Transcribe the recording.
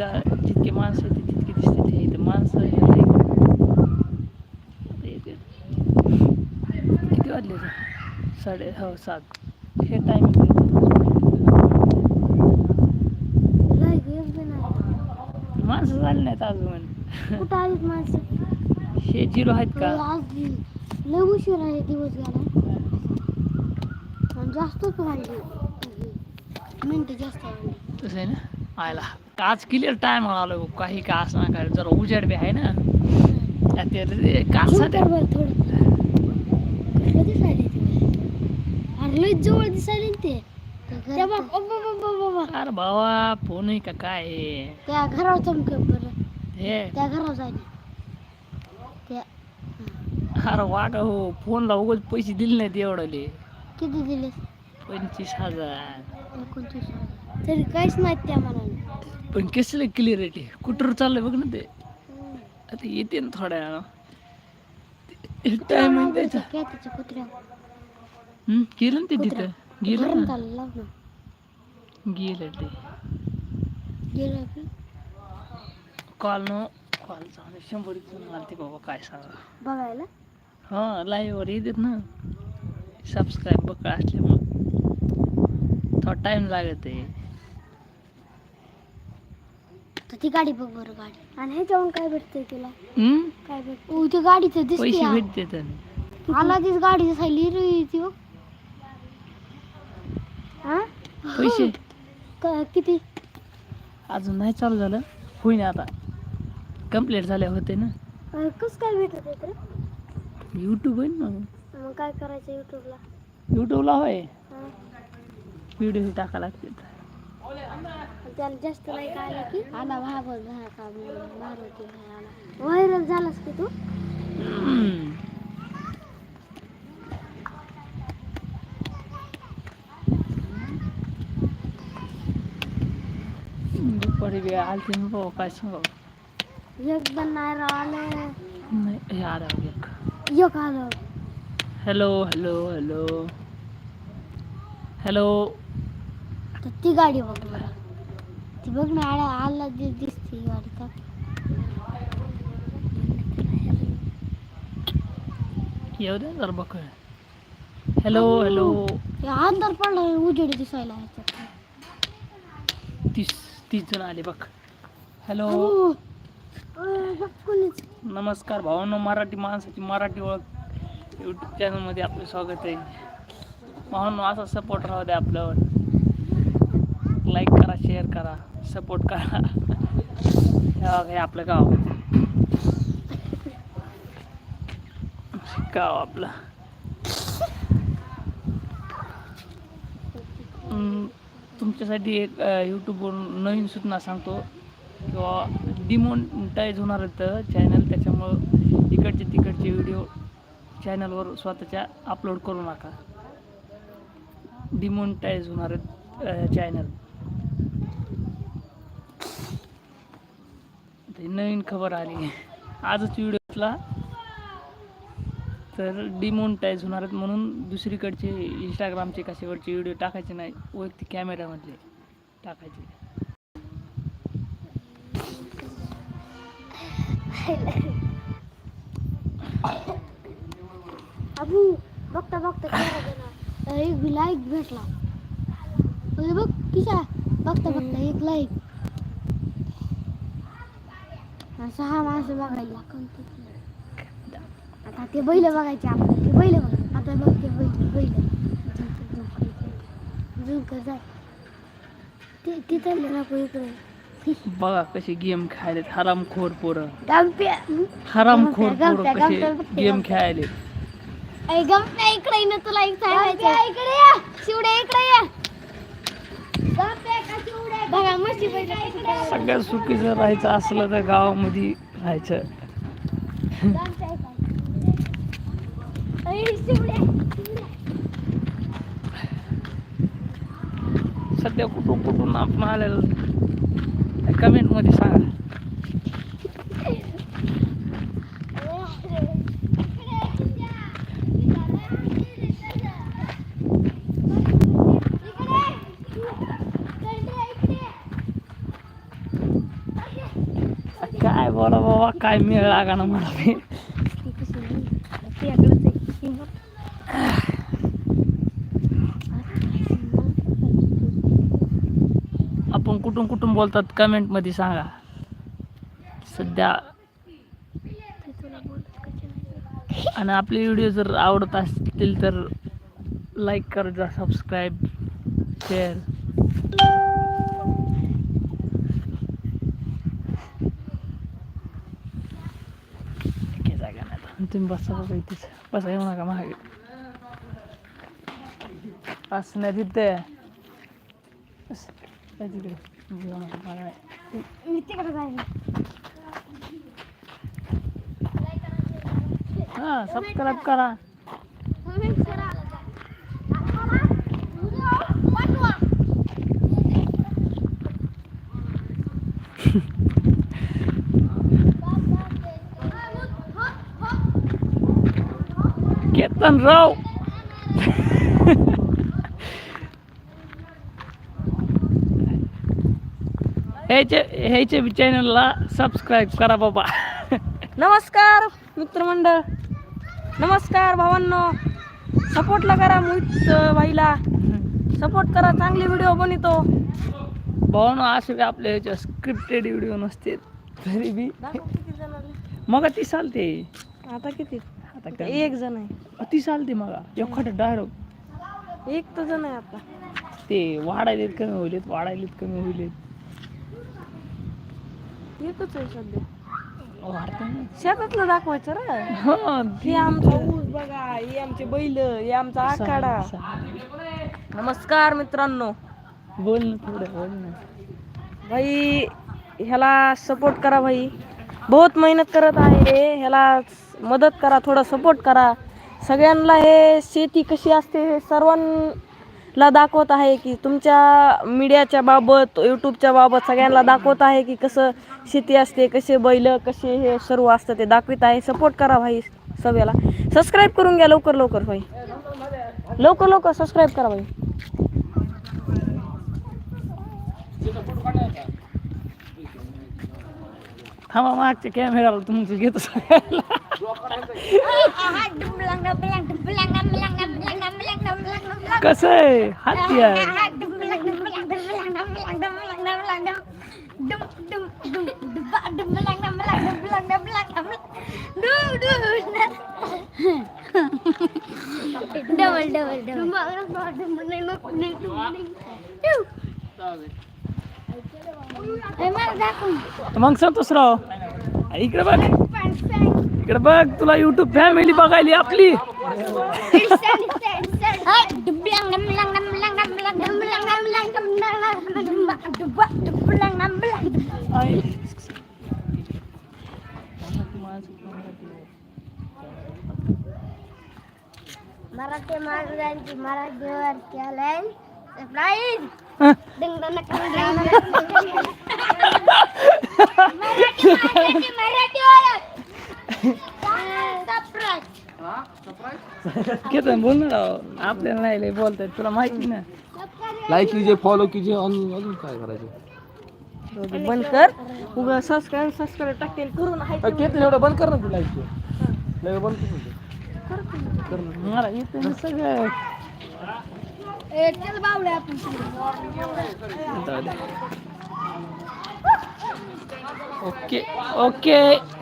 इथं जितके माणसं येते तितके दिसते ते इथं माणसं हे नाही आता येते. किती वाजले ते? साडे हो सात हे टायमिंग लाईक एक बी नाही माणसं झाली नाहीत अजून कुठं आलीत माणसं हे झिरो आहेत का आज लय उशीर आहे दिवस गेला आणि जास्तच वाढली मिनटं जास्त वाढली तसं आहे ना आयला आज क्लिअर टाइम आलो काही का असं काय जरा उजेड बी आहे ना. ते कासा त्या वर थोडं. दिसायले ते? अरे लय जवळ दिसायले ना ते त्या अरे भावा फोन आहे का काय? आहे? त्या घरावर चमक बरं. हे. त्या घरावर जायला त्या अरे वागा हो फोनला उगाच पैसे दिले नाहीत एवढले. किती दिले पंचवीस हजार. एकोणतीस हजार. तरी काहीच नाहीत त्या मनाने पण कसलं क्लिअरिटी कुठं चाललंय बघ ना ते. आता येते ना थोड्या त्याच्या कुत्र्या हम्म, गेलं ना ते. तिथं? गेलं ना? गेलं ते. कॉल न कॉल चांगले शंभर इथून आलते बाबा काय सांगा. बघायला? हां लाईव्हवर येतात ना. सबस्क्राईब बघ असल्यामुळं. थोडा टाइम लागत आहे. तर ती गाडी बघ बरं गाडी. आणि ह्याच्यावरून काय भेटतंय तुला? हम्म? काय भेट ओ ती गाडीचं दिसते पैसे हा. भेटते तर. आला तीच गाडी दिसायली रे ती बघ. हा? पैसे. क- किती? अजून नाही चालू झालं. होईन आता. कंप्लीट झाले होते ना. अं, कसं काय भेटत आहे तर? यूट्यूब आहे ना मग. काय करायचं युट्यूबला यूट्यूबला होय. हा. व्हिडिओ टाका लागते त्याला जास्त लाईक आला की? आला भागवत का मारुती आला व्हायरल झालास की तू? दुपारी वेळ आलती ना भाऊ काय सांगावं एकदा नाही आलं नाही हे आला बघ एक. एक आलं. हॅलो हॅलो हॅलो हॅलो तर ती गाडी बघ बरं. ती बघ ना आला आला दि- दिसते गाडी का येऊ दे जर बघ हॅलो हॅलो अंधार पडला उजेड दिसायला ह्याच्यात. तीस तीस जण आले बघ. हॅलो. नमस्कार भावांनो मराठी माणसाची मराठी ओळख यूट्यूब चॅनलमध्ये आपलं स्वागत आहे. भावांनो असा सपोर्ट राहू द्या आपल्यावर. लाईक करा शेअर करा सपोर्ट करा. हे आपलं गाव. गाव आपलं. तुमच्यासाठी एक यूट्यूबवरून नवीन सूचना सांगतो. किंवा डिमोनिटाईज होणार तर चॅनल त्याच्यामुळं इकडचे तिकडचे व्हिडिओ चॅनलवर स्वतःच्या अपलोड करू नका. डिमोनिटाईज होणार चॅनल नवीन खबर आली. आजच व्हिडिओला तर डिमोनिटाईज होणार आहेत म्हणून दुसरीकडचे इंस्टाग्रामचे कशावरचे व्हिडिओ टाकायचे नाही वैयक्तिक कॅमेऱ्यामधले टाकायचे. अबू बघता बघता एक लाईक भेटला. अरे बघ किशा बघता बघता एक लाईक सहा माणसं बघायला. आता ते बैल बघायचे आपण ते बैल बघ आता बघ ते बैल बैल. जाय. ते तिथं नको इकडे. बघा कसे गेम खेळायलेत. हरामखोर पोरं. हरामखोर पोरं कसे गेम गमत्या. खेळायले ऐ गमप्या इकडे ना तुला एक सांगायचं. इकडे या. शिवड्या इकडे या. सगळ्यात सुखीचं राहायचं असलं तर गावामध्ये राहायचं. सध्या कुठून कुठून आपण आलेलं? कमेंटमध्ये सांगा. बोला बाबा काय मेळ लागा ना मला मी आपण कुठून कुठून बोलतात कमेंटमध्ये सांगा. सध्या. आणि आपले व्हिडिओ जर आवडत असतील तर लाईक करा सबस्क्राईब शेअर जागा नाही आता. तुम्ही बसा बघा इथेच बसा येऊ नका मागे असं तिथे बस, जा तिकडे येऊ नका मला नाही. मी तिकडे जाईन हा सबस्क्राईब करा केतन राव ह्याच्या ह्याच्या चॅनलला सबस्क्राईब करा बाबा नमस्कार मित्रमंडळ. नमस्कार भावांनो. सपोर्टला करा मोहित भाईला. सपोर्ट करा चांगले व्हिडिओ बनवतो. भावनो असे आपल्या ह्याच्या स्क्रिप्टेड व्हिडिओ नसते तरी बी? मग ती चालते. आता किती? आता काय एक जण आहे. ती चालते मग एखादं डायरेक्ट एक तर जण आहे आता. ते वाढायलेत कमी होईलेत वाढायलेत कमी होईलेत. एकच आहे सध्या. वाढतं ना. शेतातलं दाखवायचं रे. हा, हे आमचा ऊस बघा हे आमचे बैल हे आमचा आखाडा. नमस्कार मित्रांनो. बोल ना थोडं बोल ना. भाई ह्याला सपोर्ट करा भाई. बहुत मेहनत करत आहे ह्याला मदत करा थोडा सपोर्ट करा. सगळ्यांना हे शेती कशी असते हे सर्वांना दाखवत आहे की तुमच्या मीडियाच्या बाबत यूट्यूबच्या बाबत सगळ्यांना दाखवत आहे की कसं शेती असते कसे बैल कसे हे सर्व असतं ते दाखवित आहे. सपोर्ट करा भाई सगळ्याला सबस्क्राईब करून घ्या लवकर लवकर भाई लवकर लवकर सबस्क्राईब करा भाई. थांबा मागच्या कॅमेराला तुमचं घेतो सगळ्याला कसं आहे हाती आहे डबल डबल डबल मला दाखव मग संतोषराव इकडे बघ इकडे बघ तुला युट्यूब फॅमिली बघायली आपली मराठी माणसांची मराठीवर चॅलेंज प्राईज हं. केतन बोल ना राव. आपल्याला नाही लय बोलतायत. तुला माहिती ना. लाईक कीजिए फॉलो कीजिए अजून अजून काय करायचं? बंद कर. उगा सबस्क्राईब सबस्क्राईब टाकेल करून आहे केतन एवढं बंद कर ना तू लाईक लय बंद कर ना. मला येतं ना सगळं. चल बावळे आपण जाऊ दे. Okay okay.